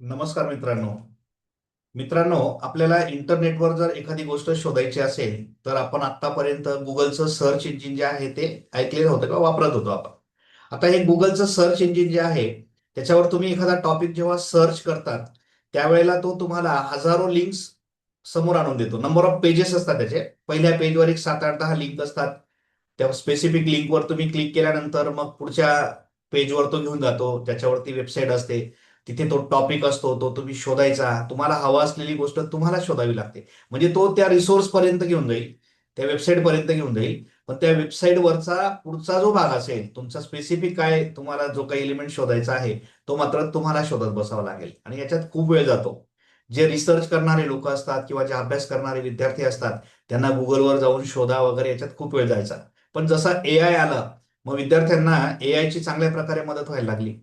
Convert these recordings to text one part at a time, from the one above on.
नमस्कार मित्रांनो. मित्रांनो आपल्याला इंटरनेटवर जर एखादी गोष्ट शोधायची असेल तर आपण आतापर्यंत गुगलचं सर्च इंजिन जे आहे ते ऐकलेलं होतं का वापरत होतो आपण. आता हे गुगलचं सर्च इंजिन जे आहे त्याच्यावर तुम्ही एखादा टॉपिक जेव्हा सर्च करतात त्यावेळेला तो तुम्हाला हजारो लिंक्स समोर आणून देतो. नंबर ऑफ पेजेस असतात त्याचे. पहिल्या पेजवर एक सात आठ दहा लिंक असतात. त्या स्पेसिफिक लिंकवर तुम्ही क्लिक केल्यानंतर मग पुढच्या पेजवर तो घेऊन जातो. त्याच्यावरती वेबसाईट असते. तिथे तो टॉपिक असतो तो तुम्ही शोधायचा. तुम्हाला हवा असलेली गोष्ट तुम्हाला शोधावी लागते. म्हणजे तो त्या रिसोर्स पर्यंत घेऊन जाईल त्या वेबसाईट पर्यंत घेऊन जाईल. पण त्या वेबसाईट वरचा पुढचा जो भाग असेल तुमचा स्पेसिफिक काय तुम्हाला जो काही एलिमेंट शोधायचा आहे तो मात्र तुम्हाला शोधत बसावा लागेल. आणि याच्यात खूप वेळ जातो. जे रिसर्च करणारे लोक असतात किंवा जे अभ्यास करणारे विद्यार्थी असतात त्यांना गुगलवर जाऊन शोधा वगैरे याच्यात खूप वेळ जायचा. पण जसा ए आय आला मग विद्यार्थ्यांना ए आयची चांगल्या प्रकारे मदत व्हायला लागली.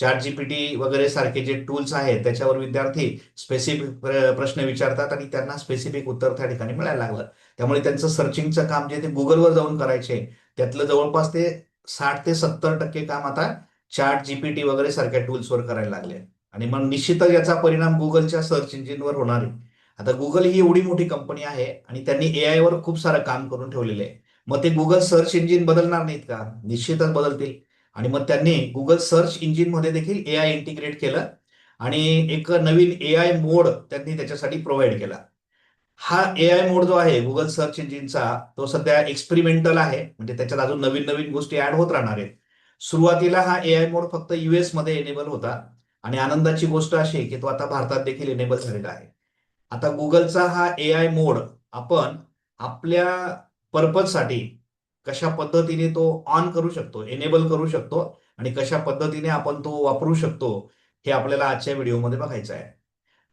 चॅट जीपीटी वगैरे सारखे जे टूल्स आहेत त्याच्यावर विद्यार्थी स्पेसिफिक प्रश्न विचारतात आणि त्यांना स्पेसिफिक उत्तर त्या ठिकाणी मिळायला लागलं. त्यामुळे त्यांचं सर्चिंगचं काम जे ते गुगलवर जाऊन करायचे. त्यातलं जवळपास ते साठ ते सत्तर टक्के काम आता चॅट जीपीटी वगैरे सारख्या टूल्सवर करायला लागले. आणि मग निश्चितच याचा परिणाम गुगलच्या सर्च इंजिनवर होणार आहे. आता गुगल ही एवढी मोठी कंपनी आहे आणि त्यांनी ए आय वर खूप सारं काम करून ठेवलेलं आहे. मग ते गुगल सर्च इंजिन बदलणार नाहीत का? निश्चितच बदलतील. आणि मग त्यांनी गुगल सर्च इंजिनमध्ये देखील ए आय इंटिग्रेट केलं आणि एक नवीन ए आय मोड त्यांनी त्याच्यासाठी प्रोव्हाइड केला. हा ए आय मोड जो आहे गुगल सर्च इंजिनचा तो सध्या एक्सपेरिमेंटल आहे. म्हणजे त्याच्यात अजून नवीन नवीन गोष्टी ऍड होत राहणार आहेत. सुरुवातीला हा ए आय मोड फक्त युएसमध्ये एनेबल होता. आणि आनंदाची गोष्ट अशी की तो आता भारतात देखील एनेबल झालेला आहे. आता गुगलचा हा ए आय मोड आपण आपल्या पर्पजसाठी कशा पद्धतीने तो ऑन करू शकतो एनेबल करू शकतो आणि कशा पद्धतीने आपण तो वापरू शकतो हे आपल्याला आजच्या व्हिडिओमध्ये बघायचं आहे.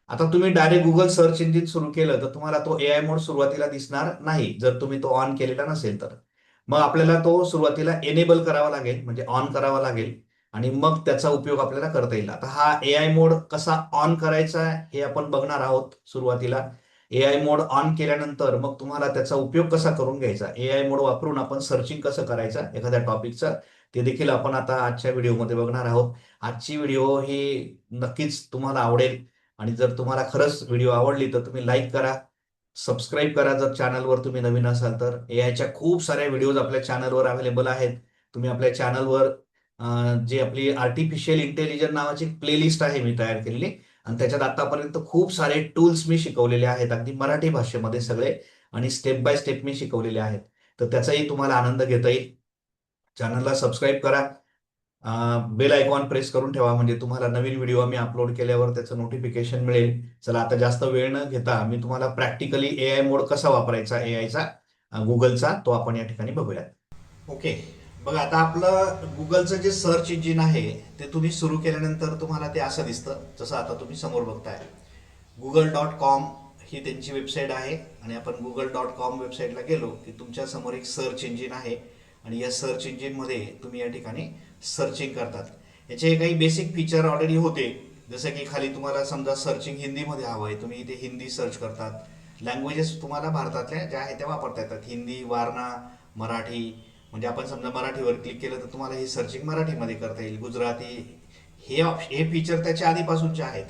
आता तुम्ही डायरेक्ट गुगल सर्च इंजिन सुरू केलं तर तुम्हाला तो ए आय मोड सुरुवातीला दिसणार नाही जर तुम्ही तो ऑन केलेला नसेल तर. मग आपल्याला तो सुरुवातीला एनेबल करावा लागेल म्हणजे ऑन करावा लागेल आणि मग त्याचा उपयोग आपल्याला करता येईल. आता हा ए आय मोड कसा ऑन करायचा हे आपण बघणार आहोत सुरुवातीला. ए आय मोड ऑन केल्यानंतर मग तुम्हाला त्याचा उपयोग कसा करून घ्यायचा? ए आय मोड वापरून आपण सर्चिंग कसं करायचं? एखाद्या टॉपिकचं ते देखील आपण आता आजच्या व्हिडिओमध्ये बघणार आहोत. आजची व्हिडिओ ही नक्कीच तुम्हाला आवडेल. आणि जर तुम्हाला खरंच व्हिडिओ आवडली तर तुम्ही लाईक करा. सबस्क्राईब करा जर चॅनलवर तुम्ही नवीन असाल तर. ए आयच्या खूप साऱ्या व्हिडिओज आपल्या चॅनलवर अवेलेबल आहेत. तुम्ही आपल्या चॅनलवर जे आपली आर्टिफिशियल इंटेलिजन्स नावाची प्लेलिस्ट आहे मी तयार केलेली. आणि त्याच्यात आतापर्यंत खूप सारे टूल्स मी शिकवलेले आहेत. अगदी मराठी भाषेमध्ये सगळे आणि स्टेप बाय स्टेप मी शिकवलेले आहेत. तर त्याचाही तुम्हाला आनंद घेता येईल. चॅनलला सबस्क्राईब करा. बेल आयकॉन प्रेस करून ठेवा. म्हणजे तुम्हाला नवीन व्हिडिओ आम्ही अपलोड केल्यावर त्याचं नोटिफिकेशन मिळेल. चला आता जास्त वेळ न घेता मी तुम्हाला प्रॅक्टिकली ए आय मोड कसा वापरायचा ए आयचा गुगलचा तो आपण या ठिकाणी बघूयात. ओके बघा आता आपलं गुगलचं जे सर्च इंजिन आहे ते तुम्ही सुरू केल्यानंतर तुम्हाला ते असं दिसतं जसं आता तुम्ही समोर बघताय. गुगल डॉट कॉम ही त्यांची वेबसाईट आहे आणि आपण गुगल डॉट कॉम वेबसाईटला गेलो की तुमच्यासमोर एक सर्च इंजिन आहे आणि या सर्च इंजिनमध्ये तुम्ही या ठिकाणी सर्चिंग करतात. याचे काही बेसिक फीचर ऑलरेडी होते. जसं की खाली तुम्हाला समजा सर्चिंग हिंदीमध्ये हवं आहे तुम्ही इथे हिंदी सर्च करतात. लँग्वेजेस तुम्हाला भारतातल्या ज्या आहेत त्या वापरता येतात. हिंदी वारणा मराठी म्हणजे आपण समजा मराठीवर क्लिक केलं तर तुम्हाला हे सर्चिंग मराठीमध्ये करता येईल. गुजराती हे हे फीचर त्याच्या आधीपासूनचे आहेत.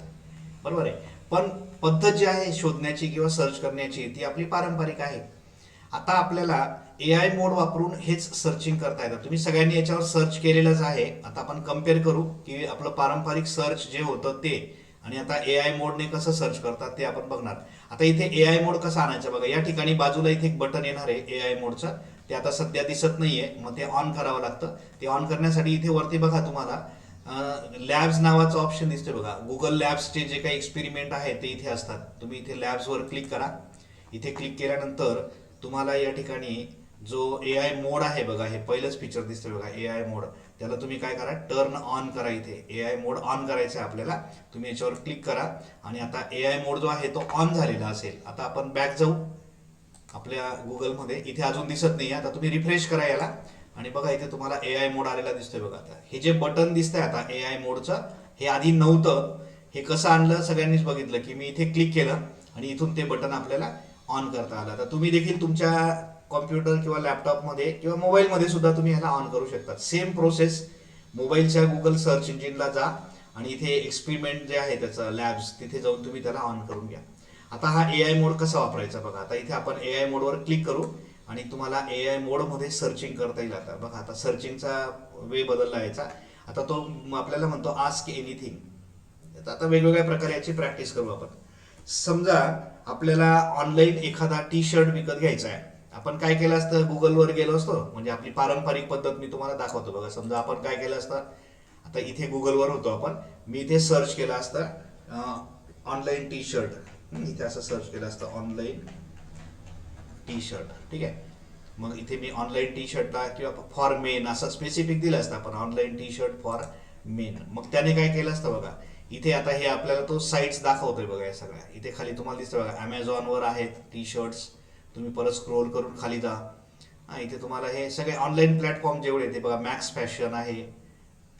बरोबर आहे? पण पद्धत जी आहे शोधण्याची किंवा सर्च करण्याची ती आपली पारंपरिक आहे. आता आपल्याला ए आय मोड वापरून हेच सर्चिंग करता येतं. तुम्ही सगळ्यांनी याच्यावर सर्च केलेलंच आहे. आता आपण कंपेअर करू की आपलं पारंपरिक सर्च जे होतं ते. आणि आता ए आय मोडने कसं सर्च करतात ते आपण बघणार. आता इथे ए आय मोड कसं आणायचं? बघा या ठिकाणी बाजूला इथे एक बटन येणार आहे ए आय मोडचं ते आता सध्या दिसत नाहीये. मग ते ऑन करावं लागतं. ते ऑन करण्यासाठी इथे वरती बघा तुम्हाला लॅब्स नावाचं ऑप्शन दिसते बघा. गुगल लॅब्सचे जे काही एक्सपेरिमेंट आहे ते इथे असतात. तुम्ही इथे लॅब्सवर क्लिक करा. इथे क्लिक केल्यानंतर तुम्हाला या ठिकाणी जो ए आय मोड आहे बघा हे पहिलंच फीचर दिसतं बघा ए आय मोड त्याला तुम्ही काय करा टर्न ऑन करा इथे. ए आय मोड ऑन करायचं आहे आपल्याला. तुम्ही याच्यावर क्लिक करा. आणि आता ए आय मोड जो आहे तो ऑन झालेला असेल. आता आपण बॅक जाऊ. आपल्या गुगलमध्ये. इथे अजून दिसत नाही आता तुम्ही रिफ्रेश करा याला. आणि बघा इथे तुम्हाला ए आय मोड आलेला दिसतोय बघा आता. हे जे बटन दिसतंय आता ए आय मोडचं हे आधी नव्हतं. हे कसं आणलं? सगळ्यांनीच बघितलं की मी इथे क्लिक केलं आणि इथून ते बटन आपल्याला ऑन करता आलं. तर तुम्ही देखील तुमच्या कॉम्प्युटर किंवा लॅपटॉपमध्ये किंवा मोबाईलमध्ये सुद्धा तुम्ही ह्याला ऑन करू शकता. सेम प्रोसेस मोबाईलच्या गुगल सर्च इंजिनला जा आणि इथे एक्सपेरिमेंट जे आहे त्याचं लॅब्स तिथे जाऊन तुम्ही त्याला ऑन करून घ्या. आता हा ए आय मोड कसा वापरायचा बघा. आता इथे आपण ए आय मोडवर क्लिक करू आणि तुम्हाला ए आय मोडमध्ये सर्चिंग करता येईल आता. बघा आता सर्चिंगचा वे बदलला यायचा आता तो आपल्याला म्हणतो आस्क एनिथिंग आता वेगवेगळ्या प्रकारे याची प्रॅक्टिस करू आपण. समजा आपल्याला ऑनलाईन एखादा टी शर्ट विकत घ्यायचा आहे. आपण काय केलं असतं? गुगलवर गेलो असतो. म्हणजे आपली पारंपरिक पद्धत मी तुम्हाला दाखवतो बघा. समजा आपण काय केलं असतं? आता इथे गुगलवर होतो आपण. मी इथे सर्च केलं असतं ऑनलाईन टी शर्ट इथे असं सर्च केलं असतं ऑनलाईन टी शर्ट ठीक आहे? मग इथे मी ऑनलाईन टी शर्टला किंवा फॉर मेन असं स्पेसिफिक दिलं असतं आपण online T shirt for men मग त्याने काय केलं असतं बघा इथे आता हे आपल्याला तो साईट्स दाखवतोय बघा या सगळ्या. इथे खाली तुम्हाला दिसतं बघा अमेझॉनवर आहेत टी शर्ट्स तुम्ही परत स्क्रोल करून खाली जा. इथे तुम्हाला हे सगळे ऑनलाईन प्लॅटफॉर्म जेवढे ते बघा मॅक्स फॅशन आहे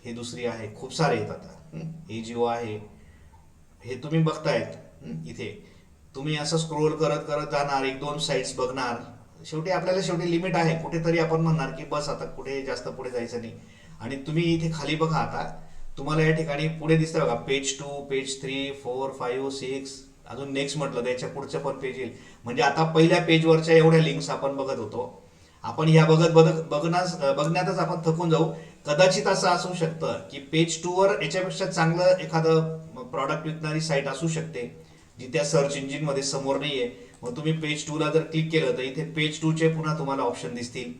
हे दुसरी आहे खूप सारे आहेत आता. ए जिओ आहे. हे तुम्ही बघतायत. इथे. तुम्ही असं स्क्रोल करत करत जाणार एक दोन साईट्स बघणार. शेवटी आपल्याला शेवटी लिमिट आहे. कुठेतरी आपण म्हणणार की बस आता कुठे जास्त पुढे जायचं नाही. आणि तुम्ही इथे खाली बघा आता. तुम्हाला या ठिकाणी पुढे दिसतं बघा. Page two page three four five six अजून नेक्स्ट म्हटलं तर याच्या पुढचं पण पेज येईल. म्हणजे आता पहिल्या पेजवरच्या एवढ्या लिंक्स आपण बघत होतो. आपण या बघत बघत बघण्यास बघण्यातच आपण थकून जाऊ. कदाचित असं असू शकतं की पेज टूवर याच्यापेक्षा चांगलं एखादं प्रॉडक्ट विकणारी साईट असू शकते. जी त्या सर्च इंजिनमध्ये समोर नाहीये मग तुम्ही पेज टू ला जर क्लिक केलं तर इथे पेज टू चे पुन्हा तुम्हाला ऑप्शन दिसतील.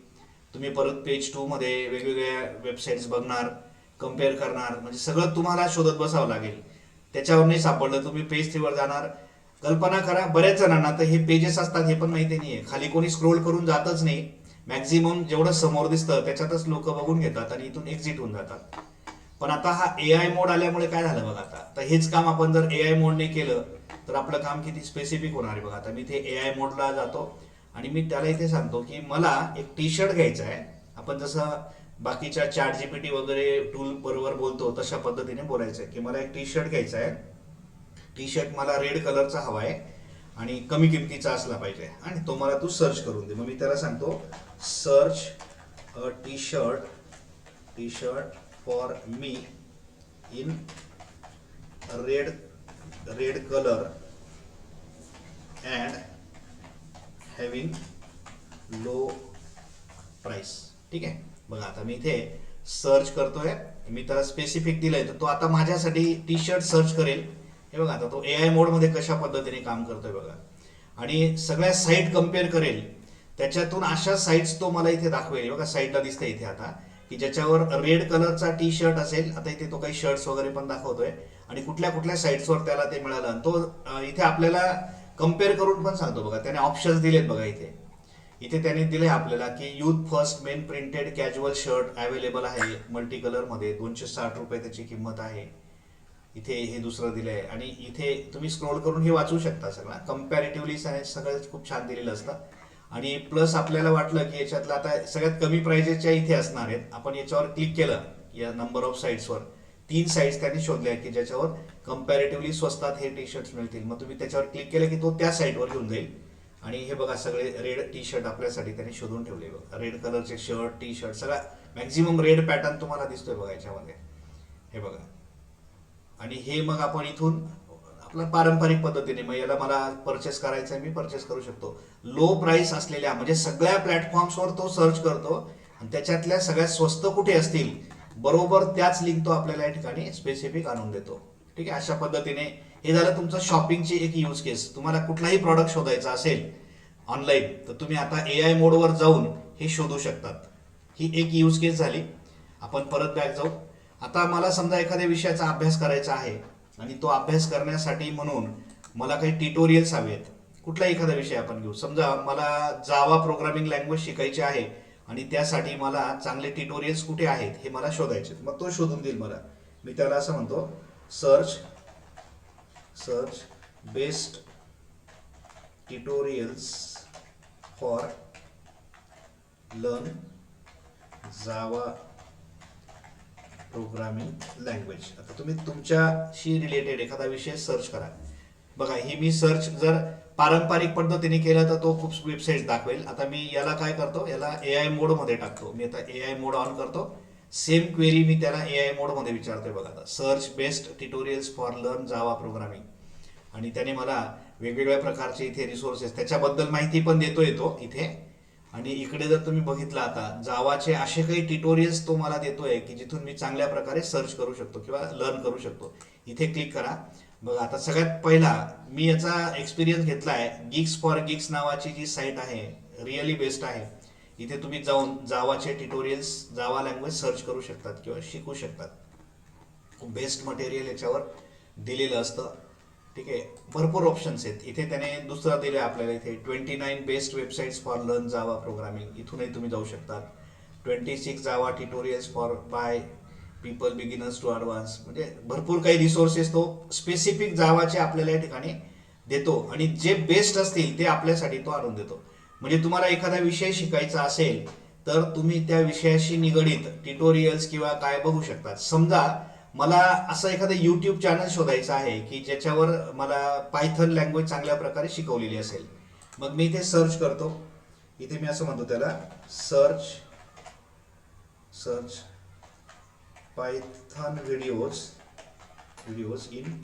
तुम्ही परत पेज टू मध्ये वेगवेगळ्या वेबसाईट्स बघणार कंपेअर करणार म्हणजे सगळं तुम्हाला शोधत बसावं लागेल. त्याच्यावर नाही सापडलं तुम्ही पेज थ्री वर जाणार. कल्पना करा बऱ्याच जणांना तर हे पेजेस असतात हे पण माहिती नाहीये. खाली कोणी स्क्रोल करून जातच नाही. मॅक्झिमम जेवढं समोर दिसतं त्याच्यातच लोक बघून घेतात आणि इथून एक्झिट होऊन जातात. पण आता हा ए आय मोड आल्यामुळे काय झालं बघा आता? तर हेच काम आपण जर ए आय मोडने केलं तर आपलं काम किती स्पेसिफिक होणार आहे बघा. आता मी इथे ए आय मोडला जातो आणि मी त्याला इथे सांगतो की मला एक टी शर्ट घ्यायचा आहे. आपण जसं बाकीच्या चॅट जीपीटी वगैरे टूल बरोबर बोलतो तशा पद्धतीने बोलायचं आहे. की मला एक टी शर्ट घ्यायचा आहे. टी शर्ट मला रेड कलरचा हवा आहे आणि कमी किमतीचा असला पाहिजे. आणि तो मला तू सर्च करून दे. मग मी त्याला सांगतो search a T shirt T shirt for me in red red colour and having low price ठीक आहे? बघा आता मी इथे सर्च करतोय. मी त्याला स्पेसिफिक दिलंय. तर तो आता माझ्यासाठी टी शर्ट सर्च करेल. हे बघा आता तो ए आय मोडमध्ये कशा पद्धतीने काम करतोय बघा. आणि सगळ्या साईट कंपेअर करेल. त्याच्यातून अशा साईट्स तो मला इथे दाखवेल. बघा साईटला दिसतंय इथे आता. की ज्याच्यावर रेड कलरचा टी शर्ट असेल आता इथे तो काही शर्ट्स वगैरे पण दाखवतोय. आणि कुठल्या कुठल्या साईट्सवर त्याला ते मिळालं. आणि तो इथे आपल्याला कंपेअर करून पण सांगतो बघा. त्याने ऑप्शन्स दिलेत बघा इथे. इथे त्यांनी दिले आपल्याला की youth first men printed casual shirt available आहे मल्टी कलरमध्ये. दोनशे साठ रुपये त्याची किंमत आहे. इथे हे दुसरं दिलंय. आणि इथे तुम्ही स्क्रोल करून हे वाचू शकता सगळं. कम्पॅरेटिव्हली सगळं खूप छान दिलेलं असतं. आणि प्लस आपल्याला वाटलं की याच्यातलं आता सगळ्यात कमी प्राइजेसच्या इथे असणार आहेत. आपण याच्यावर क्लिक केलं. या नंबर ऑफ साईट्सवर तीन साईट्स त्यांनी शोधल्या आहेत की ज्याच्यावर कम्पॅरेटिव्हली स्वस्तात हे टी शर्ट मिळतील. मग तुम्ही त्याच्यावर क्लिक केलं की तो त्या साईटवर घेऊन जाईल. आणि हे बघा सगळे रेड टी शर्ट आपल्यासाठी त्यांनी शोधून ठेवले. बघा रेड कलरचे शर्ट टी शर्ट सगळा मॅक्झिमम रेड पॅटर्न तुम्हाला दिसतोय बघा याच्यामध्ये. हे बघा. आणि हे मग आपण इथून आपला पारंपरिक पद्धतीने मग याला मला परचेस करायचं आहे मी परचेस करू शकतो. लो प्राइस असलेल्या म्हणजे सगळ्या प्लॅटफॉर्म्सवर तो सर्च करतो. आणि त्याच्यातल्या सगळ्यात स्वस्त कुठे असतील? बरोबर त्याच लिंक तो आपल्याला या ठिकाणी स्पेसिफिक आणून देतो. ठीक आहे? अशा पद्धतीने हे झालं तुमचं शॉपिंगची एक यूज केस तुम्हाला कुठलाही प्रॉडक्ट शोधायचा असेल ऑनलाईन तर तुम्ही आता ए आय मोडवर जाऊन हे शोधू शकतात. ही एक यूज केस झाली. आपण परत बॅक जाऊ. आता मला समजा एखाद्या विषयाचा अभ्यास करायचा आहे आणि तो अभ्यास करण्यासाठी म्हणून मला काही ट्युटोरियल्स हवे आहेत. कुठला एखादा विषय आपण घेऊ. समजा मला जावा प्रोग्रामिंग लँग्वेज शिकायची आहे आणि त्यासाठी मला चांगले ट्युटोरियल्स कुठे आहेत हे मला शोधायचे मग तो शोधून देईल मला. मी त्याला असं म्हणतो search search best tutorials for learn Java programming language आता तुम्ही तुमच्याशी रिलेटेड एखादा विषय सर्च करा. बघा ही मी सर्च जर पारंपरिक पद्धतीने केलं तर तो खूप वेबसाईट दाखवेल. आता मी याला काय करतो? याला ए आय मोडमध्ये टाकतो. मी आता ए आय मोड ऑन करतो. सेम क्वेरी मी त्याला ए आय मोडमध्ये विचारतोय बघा आता. Search best tutorials for learn Java programming आणि त्याने मला वेगवेगळ्या प्रकारचे इथे रिसोर्सेस त्याच्याबद्दल माहिती पण देतोय तो इथे. आणि इकडे जर तुम्ही बघितलं आता जावाचे असे काही ट्युटोरियल्स तो मला देतोय की जिथून मी चांगल्या प्रकारे सर्च करू शकतो किंवा लर्न करू शकतो. इथे क्लिक करा. मग आता सगळ्यात पहिला मी याचा एक्सपिरियन्स घेतला आहे गिक्स फॉर गिक्स नावाची जी साईट आहे रिअली बेस्ट आहे. इथे तुम्ही जाऊन जावाचे ट्युटोरियल्स जावा लँग्वेज सर्च करू शकतात किंवा शिकू शकतात. बेस्ट मटेरियल याच्यावर दिलेलं असतं. ठीक आहे? भरपूर ऑप्शन्स आहेत. इथे त्याने दुसरा दिलं आहे आपल्याला इथे. Twenty nine best websites for learn Java programming इथूनही तुम्ही जाऊ शकतात. Twenty six Java tutorials for by people beginners to advance म्हणजे भरपूर काही रिसोर्सेस तो स्पेसिफिक जावाचे आपल्याला या ठिकाणी देतो. आणि जे बेस्ट असतील ते आपल्यासाठी तो आणून देतो. म्हणजे तुम्हाला एखादा विषय शिकायचा असेल तर तुम्ही त्या विषयाशी निगडीत ट्युटोरियल्स किंवा काय बघू शकतात. समजा मला असं एखादं यूट्यूब चॅनल शोधायचं आहे की ज्याच्यावर मला पायथन लँग्वेज चांगल्या प्रकारे शिकवलेली असेल. मग मी इथे सर्च करतो. इथे मी असं म्हणतो त्याला search search Python videos videos in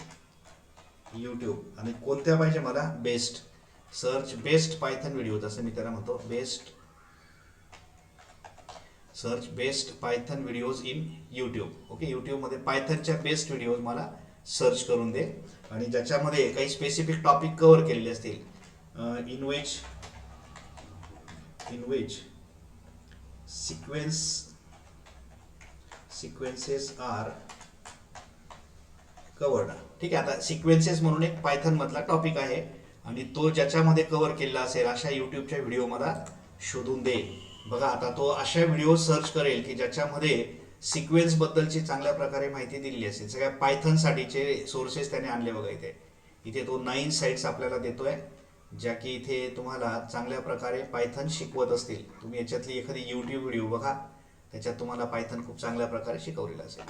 YouTube आणि कोणत्या पाहिजे मला? Best search best Python videos असं मी त्याला म्हणतो. Best search best Python videos in YouTube okay यूट्यूबमध्ये पायथनच्या बेस्ट व्हिडिओज मला सर्च करून दे. आणि ज्याच्यामध्ये काही स्पेसिफिक टॉपिक कव्हर केलेले असतील in which in which sequence sequences are covered ठीक आहे आता सिक्वेन्सेस म्हणून एक पायथन मधला टॉपिक आहे आणि तो ज्याच्यामध्ये कव्हर केलेला असेल अशा युट्यूबच्या व्हिडिओ मला शोधून दे बघा आता तो अशा व्हिडिओ सर्च करेल की ज्याच्यामध्ये सिक्वेन्स बद्दलची चांगल्या प्रकारे माहिती दिलेली असेल. सगळ्या पायथनसाठीचे सोर्सेस त्याने आणले बघा इथे. इथे तो नाईन साईट्स आपल्याला देतोय ज्या की इथे तुम्हाला चांगल्या प्रकारे पायथन शिकवत असतील. तुम्ही याच्यातली एखादी युट्यूब व्हिडिओ बघा. त्याच्यात तुम्हाला पायथन खूप चांगल्या प्रकारे शिकवलेलं असेल.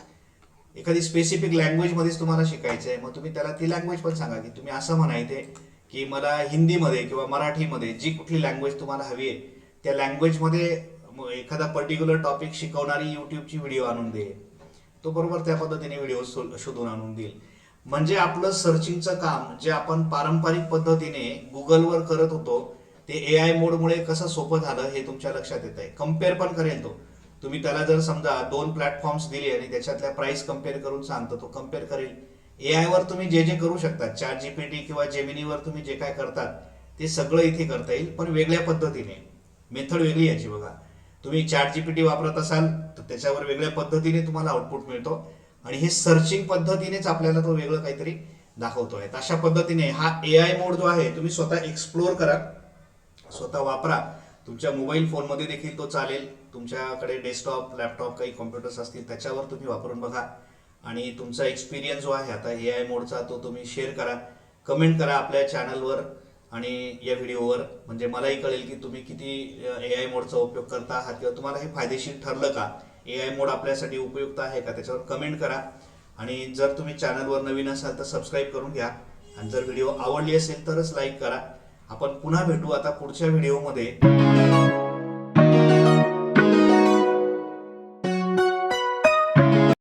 एखादी स्पेसिफिक लँग्वेजमध्येच तुम्हाला शिकायचं आहे मग तुम्ही त्याला ती लँग्वेज पण सांगा की तुम्ही असं म्हणायचे की मला हिंदीमध्ये किंवा मराठीमध्ये जी कुठली लँग्वेज तुम्हाला हवी आहे त्या लँग्वेजमध्ये एखादा पर्टिक्युलर टॉपिक शिकवणारी युट्यूबची व्हिडिओ आणून दे. तो बरोबर त्या पद्धतीने व्हिडिओ शोधून आणून देईल. म्हणजे आपलं सर्चिंगचं काम जे आपण पारंपरिक पद्धतीने गुगलवर करत होतो ते ए आय मोडमुळे कसं सोपं झालं हे तुमच्या लक्षात येत आहे कंपेअर पण करेल तो. तुम्ही त्याला जर समजा दोन प्लॅटफॉर्म्स दिले आणि त्याच्यातल्या प्राइस कंपेअर करून सांगतो तो कंपेअर करेल. ए आयवर तुम्ही जे जे करू शकता चार जीपीटी किंवा जेमिनीवर तुम्ही जे काय करतात ते सगळं इथे करता येईल पण वेगळ्या पद्धतीने. मेथड वेगळी याची बघा. तुम्ही चार जीपीटी वापरत असाल तर त्याच्यावर वेगळ्या पद्धतीने तुम्हाला आउटपुट मिळतो. आणि हे सर्चिंग पद्धतीनेच आपल्याला तो वेगळं काहीतरी दाखवतोय. अशा पद्धतीने हा ए आय मोड जो आहे तुम्ही स्वतः एक्सप्लोर करा. स्वतः वापरा. तुमच्या मोबाईल फोनमध्ये देखील तो चालेल. तुमच्याकडे डेस्कटॉप लॅपटॉप काही कॉम्प्युटर्स असतील त्याच्यावर तुम्ही वापरून बघा. आणि तुमचा एक्सपिरियन्स जो आहे आता ए आय मोडचा तो तुम्ही शेअर करा. कमेंट करा आपल्या चॅनलवर आणि या व्हिडिओवर म्हणजे मलाही कळेल की तुम्ही किती ए आय मोडचा उपयोग करता आहात किंवा तुम्हाला हे फायदेशीर ठरलं का? ए आय मोड आपल्यासाठी उपयुक्त आहे का? त्याच्यावर कमेंट करा. आणि जर तुम्ही चॅनलवर नवीन असाल तर सबस्क्राईब करून घ्या. आणि जर व्हिडिओ आवडली असेल तरच लाईक करा. आपण पुन्हा भेटू आता पुढच्या व्हिडिओमध्ये